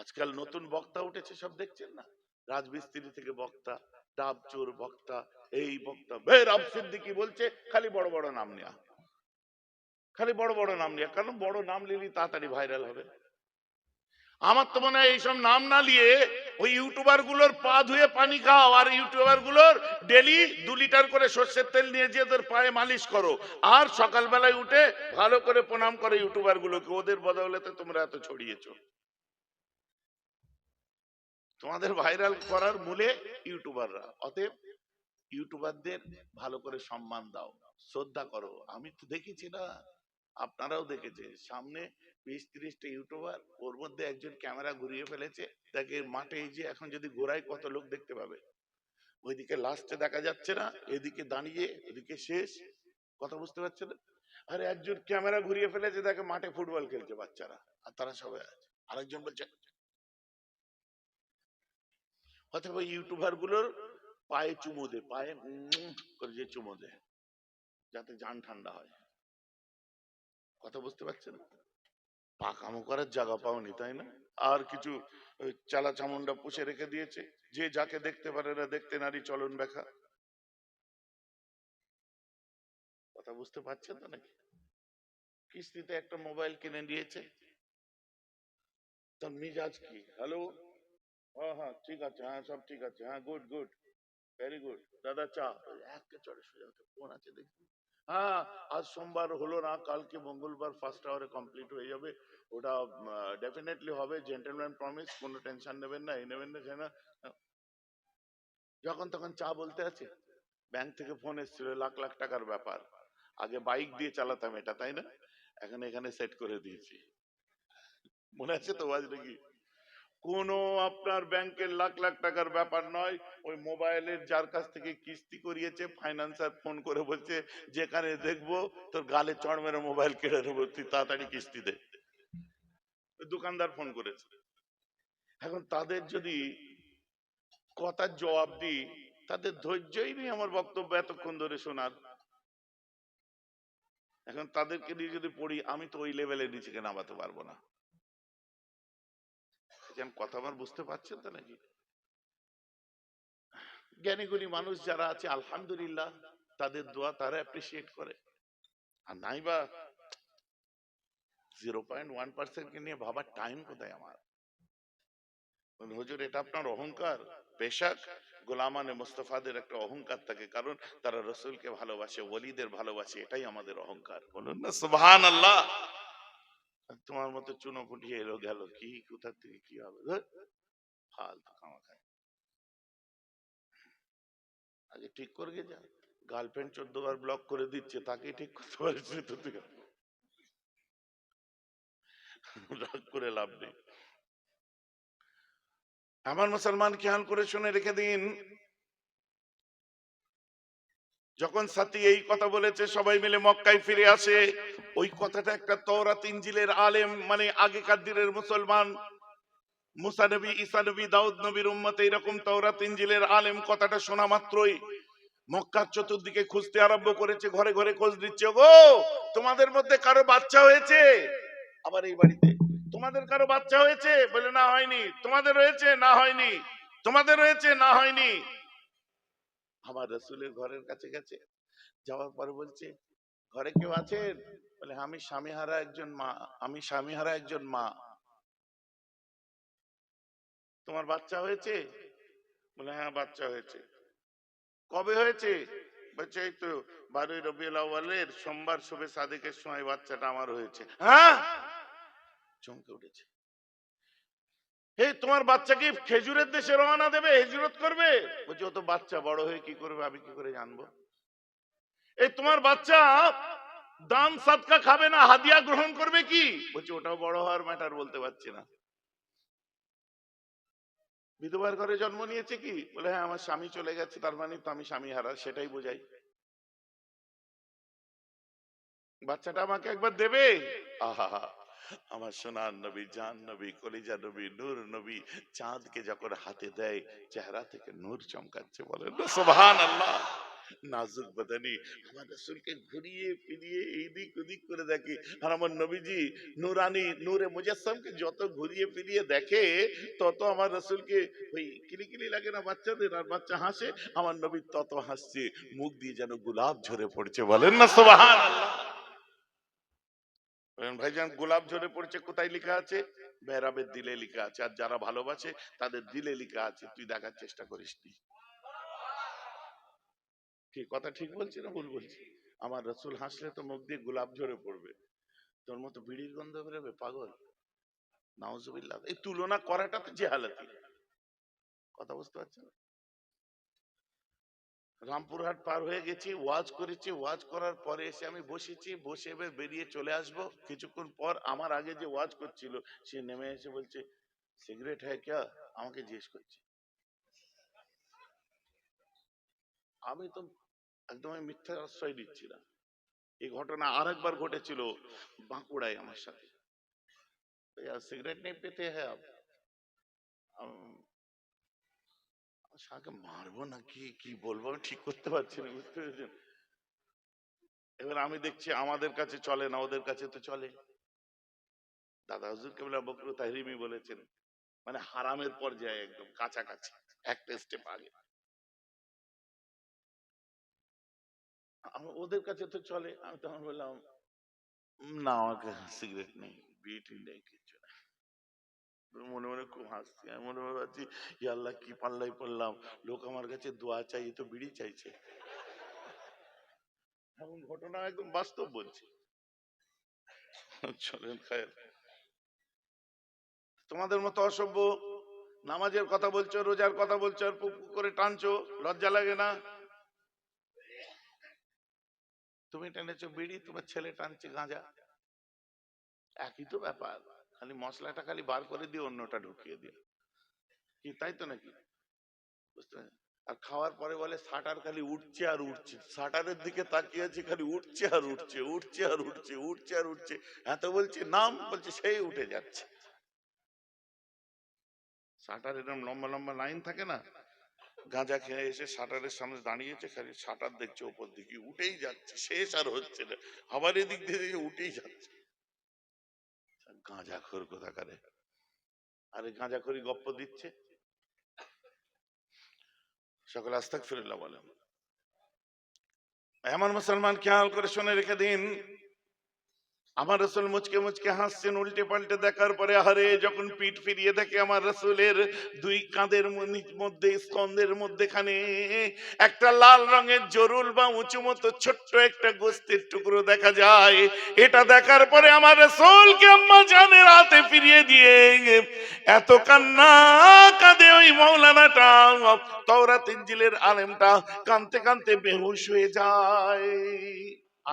আজকাল নতুন বক্তা উঠেছে, সব দেখছেন না? রাজমিস্ত্রি থেকে বক্তা ডাব চোর বক্তা, এই বক্তা। বেরাম সিদ্দিকি বলছে, খালি বড় বড় নাম নেয়া। খালি বড় বড় নাম নেয়া। কারণ বড় নাম নিলেই তাড়াতাড়ি ভাইরাল হবে? আমার তো মনে হয় এইসব নাম না নিয়ে ওই ইউটিউবারগুলোর পা ধুয়ে পানি খাও, আর ইউটিউবারগুলোর ডেলি দু লিটার করে সর্ষের তেল নিয়ে যে ওদের পায়ে মালিশ করো। আর সকালবেলায় উঠে ভালো করে প্রণাম করে ইউটিউবার গুলোকে ওদের বদৌলতে তোমরা এত ছড়িয়েছো। তোমাদের ভাইরাল করার মূলে ইউটিউবাররা। অতএব ইউটিউবারদের ভালো করে সম্মান দাও, শ্রদ্ধা করো। আমি তো দেখেছি না, আপনারাও দেখেছে সামনে বিশ ত্রিশটা ইউটিউবার, ওর মধ্যে একজন ক্যামেরা ঘুরিয়ে ফেলেছে। তাকে মাঠে যে এখন যদি ঘোরায় কত লোক দেখতে পাবে। ওইদিকে লাস্টে দেখা যাচ্ছে না, এদিকে দাঁড়িয়ে, এদিকে শেষ। কথা বুঝতে পারছে না আরে একজন ক্যামেরা ঘুরিয়ে ফেলেছে, দেখে মাঠে ফুটবল খেলছে বাচ্চারা। আর তারা সবাই আছে। আরেকজন বলছে অথবা ইউটিউবারগুলোর পায়ে চুমো দে, পায়ে করে যে চুমো দে, যাতে জান ঠান্ডা হয়। কথা বুঝতে পারছেন? পাকামো করার জায়গা পাওনি, তাই না? আর কিছু চালা চামুন্ডা পুষে রেখে দিয়েছে, যে যাকে দেখতে পারে না দেখতে নারী চলন দেখা কথা বুঝতে পারছেন তো নাকি? কিস্তিতে একটা মোবাইল কিনে নিয়েছে। তোর মিজাজ কি? হ্যালো? হ্যাঁ হ্যাঁ ঠিক আছে হ্যাঁ সব ঠিক আছে হ্যাঁ গুড গুড ভেরি গুড দাদা চা একটা চড়ে সোজা ফোন আছে দেখি। হ্যাঁ আজ সোমবার হলো না, কালকে মঙ্গলবার ফার্স্ট আওয়ারে কমপ্লিট হয়ে যাবে, ওটা ডেফিনেটলি হবে জেন্টেলম্যান প্রমিস কোনো টেনশন নেবেন না, এই নেবেন না সে না। যখন তখন চা বলতে আছে ব্যাংক থেকে ফোন এসেছিল, লাখ লাখ টাকার ব্যাপার, আগে বাইক দিয়ে চালাতাম এটা, তাই না? এখন এখানে সেট করে দিয়েছি। মনে আছে তো আজ নাকি? কোনো আপনার ব্যাংকের লাখ লাখ টাকার ব্যাপার নয়। ওই মোবাইলের যার কাছ থেকে কিস্তি করিয়েছে, ফাইন্যান্সার ফোন করে বলছে, যেখানে দেখব, তোর গালে চড় মেরে মোবাইল কেড়ে নেব, তুই তাড়াতাড়ি কিস্তি দে। দোকানদার ফোন করেছে। এখন তাদের যদি কথার জবাব দিই, তাদের ধৈর্যই নেই আমার বক্তব্য এতক্ষণ ধরে শোনার। এখন তাদেরকে নিয়ে যদি পড়ি, আমি তো ওই লেভেলে নিচেকে নামাতে পারব না। যেন কথা আমার বুঝতে পারছেন তো নাকি? জ্ঞানীগুণী মানুষ যারা আছে, আলহামদুলিল্লাহ, তাদের দোয়া তারা অ্যাপ্রিসিয়েট করে। আর নাই বা জিরো পয়েন্ট ওয়ান পার্সেন্ট কে নিয়ে ভাবার টাইম কোথায় আমার? হুজুর, এটা আপনার অহংকার? পেশাক? মুস্তফাদের একটা অহংকার থাকে, কারণ তারা রসুলকে ভালোবাসে, ওলিদের ভালোবাসে, এটাই আমাদের অহংকার। বলুন না সুবহান আল্লাহ তোমার মতো চুনো ফুটিয়ে এলো, গেল কি, কোথা থেকে কি হবে? ফালতু খামাখায় আগে ঠিক করে গে যা। গার্লফ্রেন্ড চোদ্দ বার ব্লক করে দিচ্ছে তাকে ঠিক করতে পারিস তো রাগ করে লাভ নেই। আমার মুসলমান খেয়াল করে শুনে রেখে দিন। যখন সাথী এই কথা বলেছে, সবাই মিলে মক্কায় ফিরে আসে। ওই কথাটা একটা তওরাত ইনজিলের আলেম মানে আগেকার দিনের মুসলমান। মুসা নবী, ঈসা নবী, দাউদ নবীর উম্মত ইনজিলের আলেম কথাটা শোনা মাত্রই। মক্কার চতুর্দিকে খুঁজতে আরম্ভ করেছে, ঘরে ঘরে খোঁজ দিচ্ছে গো তোমাদের মধ্যে কারও বাচ্চা হয়েছে? আবার এই বাড়িতে, তোমাদের কারও বাচ্চা হয়েছে? বলে, না হয়নি। তোমাদের হয়েছে না হয়নি। তোমাদের হয়েছে না হয়নি। আমার রসুলের ঘরের কাছে গেছে। যাওয়ার পরে বলছে, ঘরে কেউ আছেন? বলে, আমি স্বামীহারা একজন মা, আমি স্বামীহারা একজন মা। তোমার বাচ্চা হয়েছে? বলে হ্যাঁ বাচ্চা হয়েছে। কবে হয়েছে? বলছে, এই তো বারোই রবিউল আউয়ালের সোমবার শুভে সাদেকের সময় বাচ্চাটা আমার হয়েছে। হ্যাঁ? চমকে উঠেছে। হে, তোমার বাচ্চা কি খেজুরের দেশে রওনা দেবে, হিজরত করবে? বলছে, ও তো বাচ্চা বড় হয়ে কি করবে, আমি কি করে জানব? এই তোমার বাচ্চা দান সাদকা খাবে না, হাদিয়া গ্রহণ করবে কি? বলছে, ওটাও বড় হওয়ার ম্যাটার বলতে পারছি না। বিধবার ঘরে জন্ম নিয়েছে কি? বলে হ্যাঁ আমার স্বামী চলে গেছে, তার মানে তো আমি স্বামী হারা, সেটাই বোঝাই। বাচ্চাটা আমাকে একবার দেবে? আহা আমার সোনার নবী, জান নবী, কলিজা নবী, নূর নবী চাঁদকে যখন হাতে দেয়, চেহারা থেকে নূর চমকাচ্ছে বলেন না? সুবহান আল্লাহ নাজুক বাদানি। আমার রসুলকে ঘুরিয়ে ফিরিয়ে এইদিক ওদিক করে দেখে। আর আমার নবীজি নুরানি, নূরে মুজাসসামকে যত ঘুরিয়ে ফিরিয়ে দেখে, তত আমার রসুলকে ওই কিলিকিলি লাগে না বাচ্চাদের? আর বাচ্চা হাসে, আমার নবী তত হাসছে। মুখ দিয়ে যেন গোলাপ ঝরে পড়ছে বলেন না? সোবাহান ভাইজান, গোলাপ ঝরে পড়ছে, কোথায় লেখা আছে? বেহরাবের দিলে লেখা আছে, আর যারা ভালোবাসে, তাদের দিলে লেখা আছে, তুই দেখার চেষ্টা করিস নি কথা ঠিক বলছি না ভুল বলছি? আমার রসুল হাসলে তো মুখ দিয়ে গোলাপ ঝরে পড়বে। তোর মতো বিড়ির গন্ধ বেরোবে, পাগল? নাউজুবিল্লাহ, এই তুলনা করাটা তো জেহালাতি। কথা বুঝতে পারছেন? রামপুরহাট পার হয়ে গেছি, ওয়াজ করেছি, ওয়াজ করার পরে এসে আমি বসেছি, বসে এবার বেরিয়ে চলে আসব। কিছুক্ষণ পর আমার আগে যে ওয়াজ করছিল, সে নেমে এসে বলছে, সিগারেট হ্যাঁ ক্যা? আমাকে জিজ্ঞেস করছে। আমি তো একদম মিথ্যা আশ্রয় দিচ্ছি না। এই ঘটনা আর একবার ঘটেছিল বাঁকুড়ায় আমার সাথে। সিগারেট নেই পেতে হ্যাঁ। শাহকে মারবো না কি কি বলব? আমি ঠিক করতে পারছি না, বুঝতে পেরেছেন? এবার আমি দেখছি আমাদের কাছে চলে না, ওদের কাছে তো চলে। দাদা কেবল বলেছেন মানে হারামের পর্যায়ে একদম, কাছাকাছি, একটা স্টেপ আগে। ওদের কাছে তো চলে, আমি তখন বললাম না আমাকে সিগারেট নেই বিট নেই মনে মনে খুব হাসছি। আমি মনে মনে ভাবছি "ইয়া আল্লাহ, কি পাল্লাই পড়লাম। লোক আমার কাছে দোয়া চাই তো বিড়ি চাইছে। এমন ঘটনা একদম বাস্তব বলছি। চলেন, খায়ের। তোমাদের মতো অসভ্য, নামাজের কথা বলছো, রোজার কথা বলছো, আর পুক পুক করে টানছো, লজ্জা লাগে না? তুমি টেনেছো বিড়ি, তোমার ছেলে টানছে গাঁজা। একই তো ব্যাপার। খালি মশলাটা খালি বার করে দিয়ে অন্যটা ঢুকিয়ে দিয়ে কি, তাই তো নাকি? বুঝতে আর খাওয়ার পরে বলে শাটার খালি উঠছে আর উঠছে। শাটারের দিকে তাকিয়ে আছে, খালি উঠছে আর উঠছে উঠছে আর উঠছে উঠছে আর উঠছে। এত বলছে, নাম? বলছে, সেই উঠে যাচ্ছে। শাটার এরকম লম্বা লম্বা লাইন থাকে না? গাঁজা খেয়ে এসে শাটারের সামনে দাঁড়িয়েছে, খালি শাটার দেখছে, ওপর দিকে উঠেই যাচ্ছে, শেষ আর হচ্ছে না। আবার এদিক দিয়ে উঠেই যাচ্ছে। গাঁজা খোর কোথাকারে? আরে গাঁজা খড়ি গপ্প দিচ্ছে। সকল আস্তাক ফিরুল্লাহ বলেন। এমন মুসলমান খেয়াল করে শুনে রেখে দিন। আমার রসুল মুচকে মুচকে হাসছেন, উল্টে পাল্টে দেখার পরে আরে যখন পিঠ ফিরিয়ে দেখে আমার রসুলের দুই কাঁধের মধ্যে, স্কন্ধের মধ্যেখানে একটা লাল রঙের জরুল বা উঁচু মতো ছোট্ট একটা গোস্তের টুকরো দেখা যায়। এটা দেখার পরে আমার রসুলকে আম্মা জানের হাতে ফিরিয়ে দিয়ে এত কান্না কাঁদে ওই মৌলানাটা। তওরাত ইনজিলের আলেমটা কানতে কানতে বেহুশ হয়ে যায়।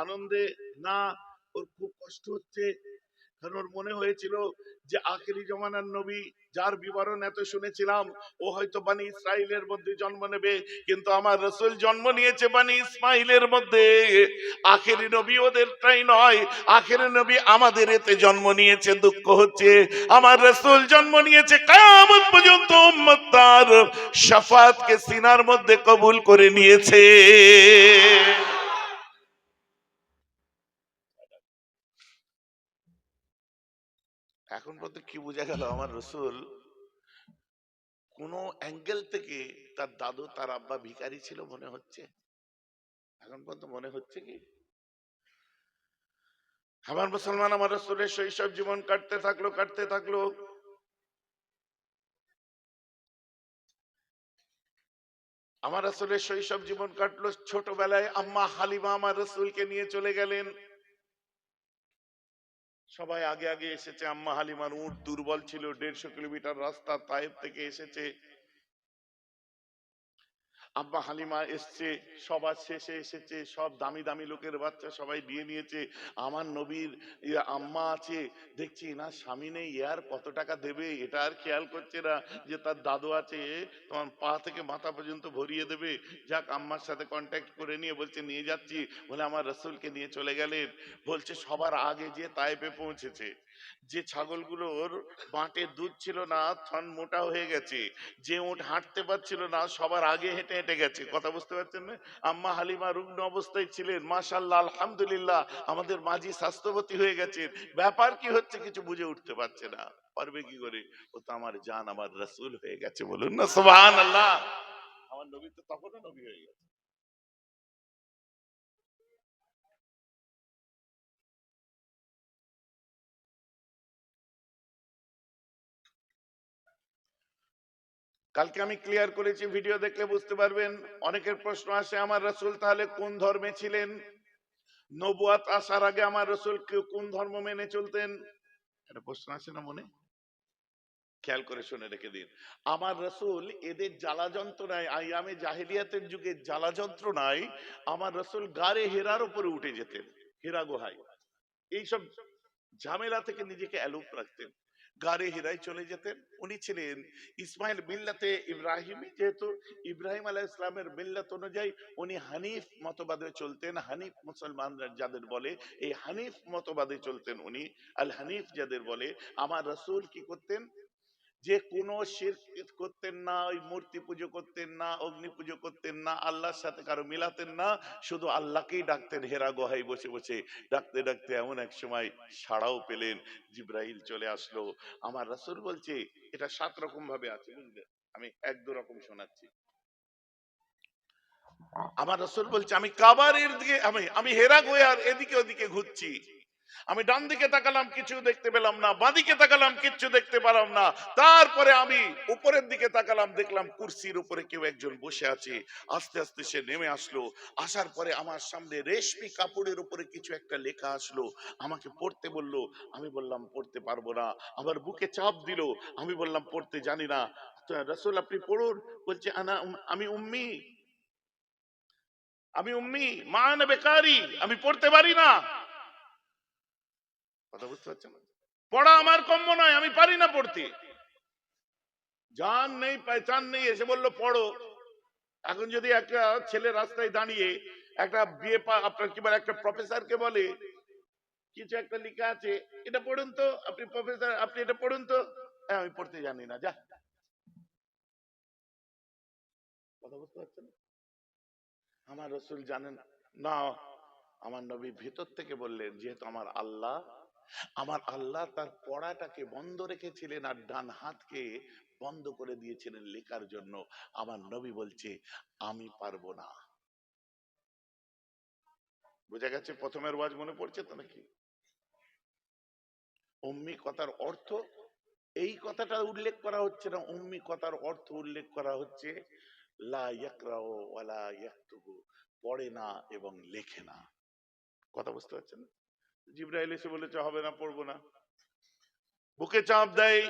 আনন্দে না ওর খুব কষ্ট হচ্ছে। কারণ ওর মনে হয়েছিল যে, আখেরি জমানার নবী যার বিবরণ এত শুনেছিলাম, ও হয়তো বানি ইসরাইলের মধ্যে জন্ম নেবে, কিন্তু আমার রসুল জন্ম নিয়েছে বানি ইসমাইলের মধ্যে। আখেরি নবী ওদেরটাই নয়, আখেরি নবী আমাদের এতে জন্ম নিয়েছে, দুঃখ হচ্ছে। আমার রসুল জন্ম নিয়েছে কায়ামত পর্যন্ত উম্মত তার শাফাতকে সিনার মধ্যে কবুল করে নিয়েছে। এখন পর্যন্ত কি বোঝা গেল আমার রসুল কোন অ্যাঙ্গেল থেকে তার দাদু, তার আব্বা ভিখারি ছিল মনে হচ্ছে? এখন পর্যন্ত মনে হচ্ছে কি? আমার মুসলমান, আমার রসুলের শৈশব জীবন কাটতে থাকল কাটতে থাকল। আমার রসুলের শৈশব জীবন কাটলো ছোটবেলায়। আম্মা হালিমা আমার রসুলকে নিয়ে চলে গেলেন। সবাই আগে আগে এসেছে। আম্মা হালিমার উঠ দুর্বল ছিল, দেড়শো কিলোমিটার রাস্তা তাইফ থেকে এসেছে। আব্বা হালিমা এসছে, সবার শেষে এসেছে, সব দামি দামি লোকের বাচ্চা সবাই বিয়ে নিয়েছে। আমার নবীর আম্মা আছে, দেখছি না স্বামী নেই ইয়ার কত টাকা দেবে? এটা আর খেয়াল করছে না যে তার দাদু আছে, তোমার পা থেকে মাথা পর্যন্ত ভরিয়ে দেবে। যাক, আম্মার সাথে কন্ট্যাক্ট করে নিয়ে বলছে, নিয়ে যাচ্ছি। বলে আমার রসুলকে নিয়ে চলে গেলেন। বলছে, সবার আগে যে তাইপে পৌঁছেছে, যে ছাগলগুলোর বাঁটে দুধ ছিল না থন মোটা হয়ে গেছে, যে উঠ হাঁটতে পারছিল না, সবার আগে হেঁটে হেঁটে গেছে। কথা বুঝতে পারছেন না? আম্মা হালিমা রুগ্ন অবস্থায় ছিলেন। মাশাল্লাহ আলহামদুলিল্লাহ, আমাদের মাঝি স্বাস্থ্যবতী হয়ে গেছেন। ব্যাপার কি হচ্ছে কিছু বুঝে উঠতে পারছে না। পারবে কি করে? ও তো আমার জান, আমার রসুল হয়ে গেছে বলুন না আল্লাহ আমার নবী তো তখনও নবী হয়ে গেছে। কালকে আমি ক্লিয়ার করেছি ভিডিও দেখলে বুঝতে পারবেন। অনেকের প্রশ্ন আসে, আমার রসুল তাহলে কোন ধর্মে ছিলেন? নবুয়াত আসার আগে আমার রসুল কোন ধর্ম মেনে চলতেন? একটা প্রশ্ন আছে না মনে? খেয়াল করে শুনে রেখে দিন। আমার রসুল এদের জ্বালা যন্ত্রণায় আইয়ামে জাহিলিয়াতের যুগে জ্বালা যন্ত্রণায় আমার রসুল গারে হেরার উপরে উঠে যেতেন, হেরা গুহায়। এইসব ঝামেলা থেকে নিজেকে অ্যালুপ রাখতেন। গারে হিরাই চলে যেতেন। উনি ছিলেন ইসমাইল মিল্লাতে ইব্রাহিমই যেহেতু ইব্রাহিম আলাহ ইসলামের মিল্লাত অনুযায়ী উনি হানিফ মতবাদে চলতেন। হানিফ মুসলমানরা যাদের বলে, এই হানিফ মতবাদে চলতেন উনি। আল হানিফ যাদের বলে, আমার রসুল কি করতেন? যে কোনো করতেন না, ওই মূর্তি পুজো করতেন না, অগ্নি পুজো করতেন না, আল্লাহর সাথে কারও মিলাতেন না, শুধু আল্লাহকেই ডাকতেন হেরা গোহাই বসে বসে। ডাকতে ডাকতে এমন এক সময় সাড়াও পেলেন, জিব্রাইল চলে আসলো। আমার রাসূল বলছে, এটা সাত রকম ভাবে আছে, বুঝলে? আমি এক, দু রকম শোনাচ্ছি। আমার রসুল বলছে, আমি কাবারের দিকে আমি আমি হেরা গোয়ার এদিকে ওদিকে ঘুরছি। আমি ডান দিকে তাকালাম, কিছু দেখতে পেলাম না। বাঁদিকে তাকালাম, কিচ্ছু দেখতে পেলাম না। তারপরে আমি উপরের দিকে তাকালাম, দেখলাম কুর্সির উপরে কেউ একজন বসে আছে। আস্তে আস্তে সে নেমে আসলো। আসার পরে আমার সামনে রেশমি কাপড়ের উপরে কিছু একটা লেখা আসলো। আমাকে পড়তে বলল, আমি বললাম, পড়তে পারব না। আমার বুকে চাপ দিল। আমি বললাম, পড়তে জানি না। রসুল, আপনি পড়ুন। বলছে, আনা আমি উম্মি। আমি উম্মি, মা বেকারি? আমি পড়তে পারি না। কথা বুঝতে পারছেন পড়া আমার কম্য নয় আমি পারি না পড়তে। জান নেই পেচান নেই এসে বলল পড়ো। এখন যদি একটা ছেলে রাস্তায় দাঁড়িয়ে একটা বিয়ে আপনার কি বলে একটা প্রফেসরকে বলে কিছু একটা লেখা আছে এটা পড়ুন তো আপনি প্রফেসর আপনি এটা পড়ুন তো। হ্যাঁ, আমি পড়তে জানি না যা। কথা বুঝতে পারছেন? আমার রসুল জানেন না আমার নবী ভেতর থেকে বললেন যেহেতু আমার আল্লাহ আমার আল্লাহ তার পড়াটাকে বন্ধ রেখেছিলেন আর ডান হাতকে বন্ধ করে দিয়েছিলেন লেখার জন্য। আমার নবী বলছে, আমি পারব না। বোঝা গেছে প্রথমের ওয়াজ মনে পড়ছে তো নাকি? উম্মি কথার অর্থ, এই কথাটা উল্লেখ করা হচ্ছে না। উম্মি কথার অর্থ উল্লেখ করা হচ্ছে, লা পড়ে না এবং লেখে না। কথা বুঝতে পারছেন? জিব্রাইল এসে বলেছে হবে না পড়ব না। বুকে চাপ দেয়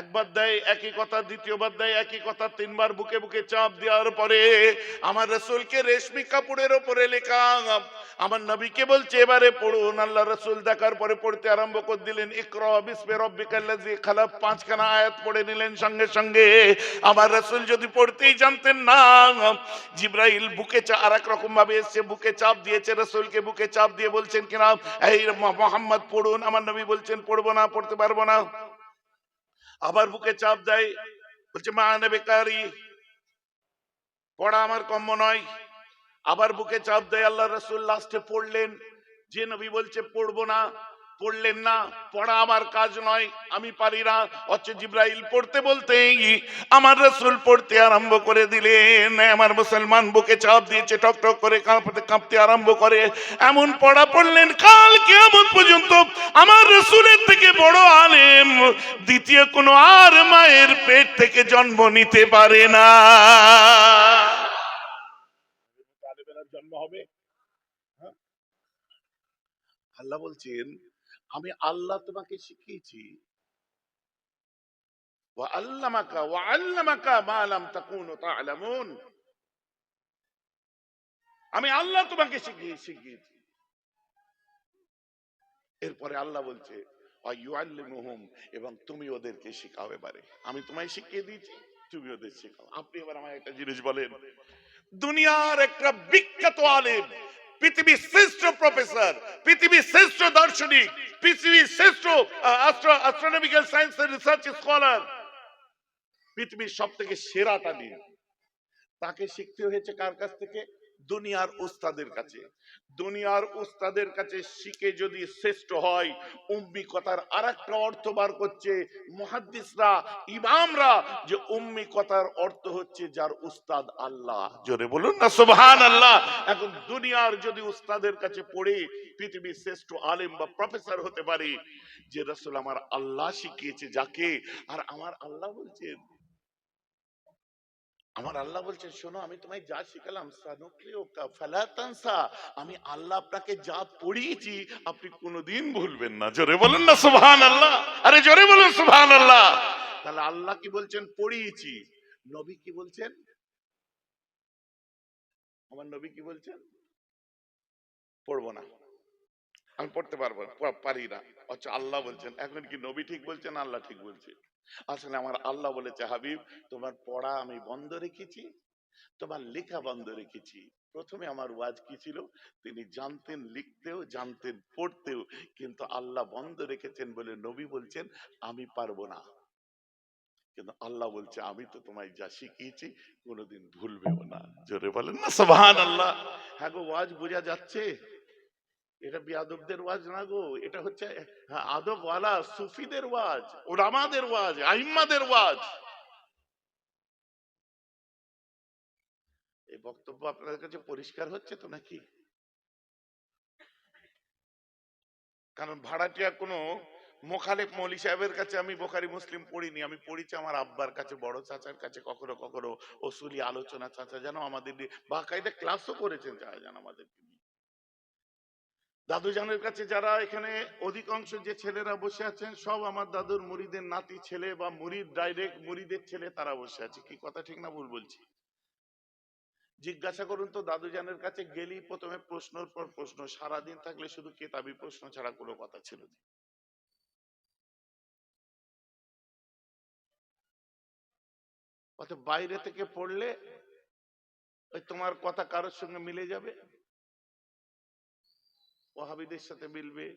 একবার দেয়, একই কথা দ্বিতীয়বার দেয়, একই কথা তিনবার বুকে বুকে চাপ দেওয়ার পরে আমার রসুলকে রেশমি কাপড়ের ওপরে লেখা, আমার নবীকে বলছে, এবারে পড়ুন। আল্লাহ রসুল দেখার পরে পড়তে আরম্ভ করে দিলেন খালাক। পাঁচখানা আয়াত পড়ে নিলেন সঙ্গে সঙ্গে। আমার রসুল যদি পড়তেই জানতেন না, জিব্রাইল বুকে চা আর এক রকম ভাবে এসছে, বুকে চাপ দিয়েছে, রসুলকে বুকে চাপ দিয়ে বলছেন কিনা, এই মোহাম্মদ, পড়ুন। আমার নবী বলছেন, পড়ব না, পড়তে পারব না। আবার বুকে চাপ দেয়, বলছে, মা বেকারি পড়া আমার কম্য নয়। আবার বুকে চাপ দেয়, আল্লাহ রসুল লাস্টে পড়লেন। যে নবী বলছে, পড়ব না। পড়লেন না, পড়া আমার কাজ নয়, আমি পারি না। অথচ জিব্রাইল পড়তে বলতেই আমার রসুল পড়তে আরম্ভ করে দিলেন। আমার মুসলমান বুকে চাপ দিয়েছে টক টক করে কাঁপতে কাঁপতে আরম্ভ করে। এমন পড়া পড়লেন, কাল কেমন পর্যন্ত আমার রসুলের থেকে বড় আলেম, দ্বিতীয় কোনো আর মায়ের পেট থেকে জন্ম নিতে পারে না। জন্ম হবে? হ্যাঁ? আল্লাহ বলছেন আমি আল্লাহ তোমাকে শিখিয়েছি। আমি আল্লাহ তোমাকে শিখিয়ে, শিখিয়েছি। এরপরে আল্লাহ বলছে এবং তুমি ওদেরকে শেখাও এবারে। আমি তোমায় শিখিয়ে দিয়েছি, তুমি ওদের শেখাও। আপনি এবার আমায় একটা জিনিস বলেন। দুনিয়ার একটা বিখ্যাত আলেম পৃথিবীর শ্রেষ্ঠ প্রফেসর, পৃথিবীর শ্রেষ্ঠ দার্শনিক, পৃথিবীর শ্রেষ্ঠ অ্যাস্ট্রোনমিক্যাল সায়েন্স রিসার্চ স্কলার পৃথিবীর সব থেকে সেরাটা নিয়ে। তাকে শিখতে হয়েছে কার কাছ থেকে? দুনিয়ার উস্তাদের কাছে। দুনিয়ার উস্তাদের কাছে শিখে যদি শ্রেষ্ঠ হয়, উম্মি কথার আর একটা অর্থ বার করছে মুহাদ্দিসরা, ইমামরা, যে উম্মি কথার অর্থ হচ্ছে যার উস্তাদ আল্লাহ। জোরে বলুন না সুবহান আল্লাহ এখন দুনিয়ার যদি উস্তাদের কাছে পড়ে, পৃথিবীর শ্রেষ্ঠ আলেম বা প্রফেসর হতে পারে, যে রসুল আমার আল্লাহ শিখিয়েছে যাকে, আর আমার আল্লাহ বলছেন আমার আল্লাহ বলছেন, শোনো, আমি তোমায় যা শিখালাম আমি আল্লাহ আপনাকে যা পড়িয়েছি, আপনি কোনোদিন ভুলবেন না। জোরে বলুন না সুবহান আল্লাহ আরে জোরে বলুন সুবহান আল্লাহ তাহলে আল্লাহ কি বলছেন? পড়িয়েছি। নবী কি বলছেন? আমার নবী কি বলছেন? পড়ব না। আমি পড়তে পারব পারি না। আচ্ছা আল্লাহ বলছেন, এখন কি নবী ঠিক বলছেন, আল্লাহ ঠিক বলছে? আসলে আমার আল্লাহ বলেছে, হাবিব, তোমার পড়া আমি বন্ধ রেখেছি, তোমার লেখা বন্ধ রেখেছি। প্রথমে আমার ওয়াজ কি ছিল? তিনি জানতেন লিখতেও, জানতেন পড়তেও, কিন্তু আল্লাহ বন্ধ রেখেছেন বলে নবী বলছেন, আমি পারব না। কিন্তু আল্লাহ বলছে, আমি তো তোমায় যা শিখিয়েছি, কোনোদিন ভুলবেও না। জোরে বলেন না সুবহান আল্লাহ হ্যাঁ গো, ওয়াজ বোঝা যাচ্ছে? এটা বিয়াদবদের ওয়াজ না গো এটা হচ্ছে হ্যাঁ, আদবওয়ালা সুফিদের ওয়াজ ওলামাদের ওয়াজ আইম্মাদের ওয়াজ। এই বক্তব্য আপনাদের কাছে পরিষ্কার হচ্ছে তো নাকি? কারণ ভাড়াটিয়া কোনো মোখালেফ মৌলি সাহেবের কাছে আমি বোখারি মুসলিম পড়িনি আমি পড়িছি আমার আব্বার কাছে বড় চাচার কাছে কখনো কখনো ওসুলি আলোচনা চাচা যেন আমাদের বাকায়দা ক্লাসও করেছেন যারা যেন আমাদের দাদুজানের কাছে যারা এখানে অধিকাংশ যে ছেলেরা বসে আছেন, সব আমার দাদুর মুড়িদের নাতি ছেলে বা মুড়ির ডাইরেক্ট মুড়িদের ছেলে তারা বসে আছে। কি কথা ঠিক না ভুল বলছি? জিজ্ঞাসা করুন তো দাদুজানের কাছে গেলেই প্রথমে প্রশ্নের পর প্রশ্ন। সারাদিন থাকলে শুধু কেতাবি প্রশ্ন ছাড়া কোনো কথা ছিল না। বাইরে থেকে পড়লে ওই তোমার কথা কারোর সঙ্গে মিলে যাবে? ওহাবিদের সাথে মিলবে,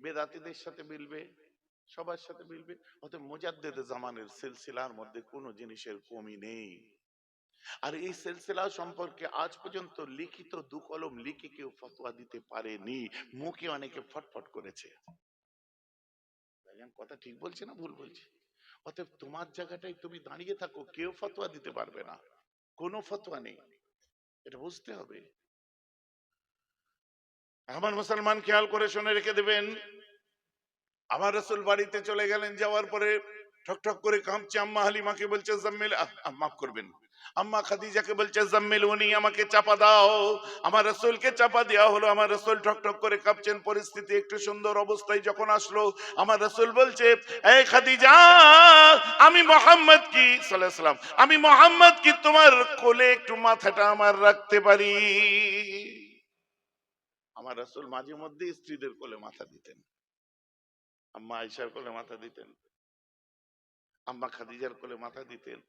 বেদাতিদের সাথে মিলবে, সবার সাথে মিলবে। অতএব মোজাদ্দেদ জামানের সিলসিলার মধ্যে কোনো জিনিসের কমি নেই। আর এই সিলসিলা সম্পর্কে আজ পর্যন্ত লিখিত দু কলম লিখে কেউ ফতোয়া দিতে পারেনি। মুখে অনেকে ফটফট করেছে। কথা ঠিক বলছে না ভুল বলছে? অতএব তোমার জায়গাটাই তুমি দাঁড়িয়ে থাকো, কেউ ফতোয়া দিতে পারবে না। কোনো ফতোয়া নেই। এটা বুঝতে হবে। আমার মুসলমান খেয়াল করে শুনে রেখে দেবেন। আমার রসুল বাড়িতে চলে গেলেন, যাওয়ার পরে ঠক ঠক করে কাঁপছে, আম্মা হালিমাকে বলছে, জাম্মিল মাফ করবেন। আম্মা খাদিজাকে বলছে, জাম্মিল, উনি আমাকে চাপা দাও। আমার রসুলকে চাপা দেওয়া হলো। আমার রসুল ঠক ঠক করে কাঁপছেন, পরিস্থিতি একটু সুন্দর অবস্থায় যখন আসলো, আমার রসুল বলছে, এই খাদিজা, আমি মোহাম্মদ কি? সাল্লাহ সাল্লাম আমি মোহাম্মদ কি? তোমার কোলে একটু মাথাটা আমার রাখতে পারি। আমার রসুল মাঝে মধ্যে স্ত্রীদের কোলে মাথা দিতেন। আম্মা আইসার কোলে মাথা দিতেন। আম্মা খাদিজার কোলে মাথা দিতেন।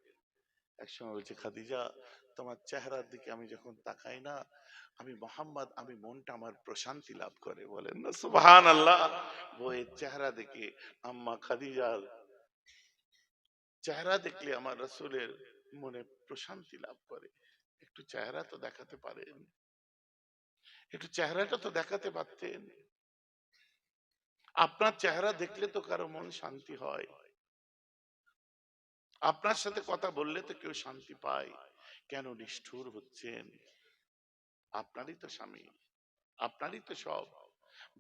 একসময় বলছে, খাদিজা, তোমার চেহারার দিকে আমি যখন তাকাই না, আমি মোহাম্মদ, আমি মনটা আমার প্রশান্তি লাভ করে। বলেন না সুবহান আল্লাহ বইয়ের চেহারা দেখে আম্মা খাদিজার চেহারা দেখলে আমার রসুলের মনে প্রশান্তি লাভ করে। একটু চেহারা তো দেখাতে পারেন। একটু চেহারাটা তো দেখাতে পারতেন। আপনার চেহারা দেখলে তো কারও মন শান্তি হয়। আপনার সাথে কথা বললে তো কেউ শান্তি পায়। কেন নিষ্ঠুর হচ্ছেন? আপনারই তো স্বামী, আপনারই তো সব।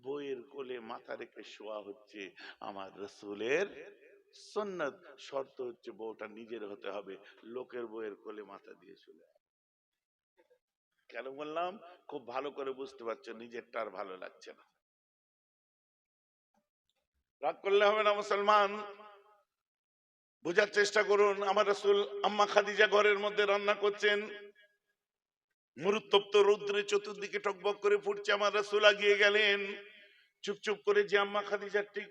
বইয়ের কোলে মাথা রেখে শোয়া হচ্ছে আমার রসুলের সন্ন্যত শর্ত হচ্ছে বউটা নিজের হতে হবে, লোকের বইয়ের কোলে মাথা দিয়ে আয়। কেন বললাম? খুব ভালো করে বুঝতে পারছ, নিজেরটা আর ভালো লাগছে না। রাগ করলে হবে না মুসলমান। বোঝার চেষ্টা করুন, আমার রসুল আম্মা খাদিজা ঘরের মধ্যে রান্না করছেন। মরুত্তপ্ত রৌদ্রে চতুর্দিকে টকবক করে ফুটছে, আমার রসুল আগিয়ে গেলেন। চুপ চুপ করে যে আম্মা খাদিজার ঠিক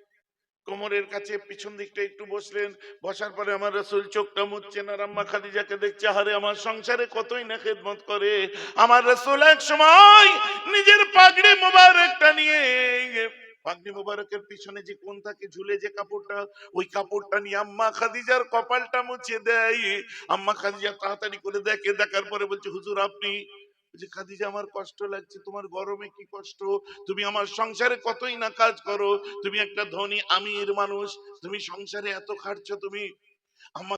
কোমরের কাছে পিছন দিকটা একটু বসলেন, বসার পরে আমার রসুল চোখটা মুচ্ছেন আর আম্মা খাদিজাকে দেখছে হারে আমার সংসারে কতই না খেদমত করে। আমার রসুল এক সময় নিজের পাগড়ি মোবারকটা নিয়ে, পাগড়ি মোবারকের পিছনে যে কোন থাকে ঝুলে যে কাপড়টা, ওই কাপড়টা নিয়ে আম্মা খাদিজার কপালটা মুছে দেয়। আম্মা খাদিজা তাড়াতাড়ি করে দেখে, দেখার পরে বলছে, হুজুর, আপনি যে খাদিজা আমার কষ্ট লাগছে, তোমার গরমে কি কষ্ট? তুমি আমার সংসারে কতই না কাজ করো? তুমি একটা ধনী, আমির মানুষ। তুমি সংসারে এত খাটছো, তুমি আম্মা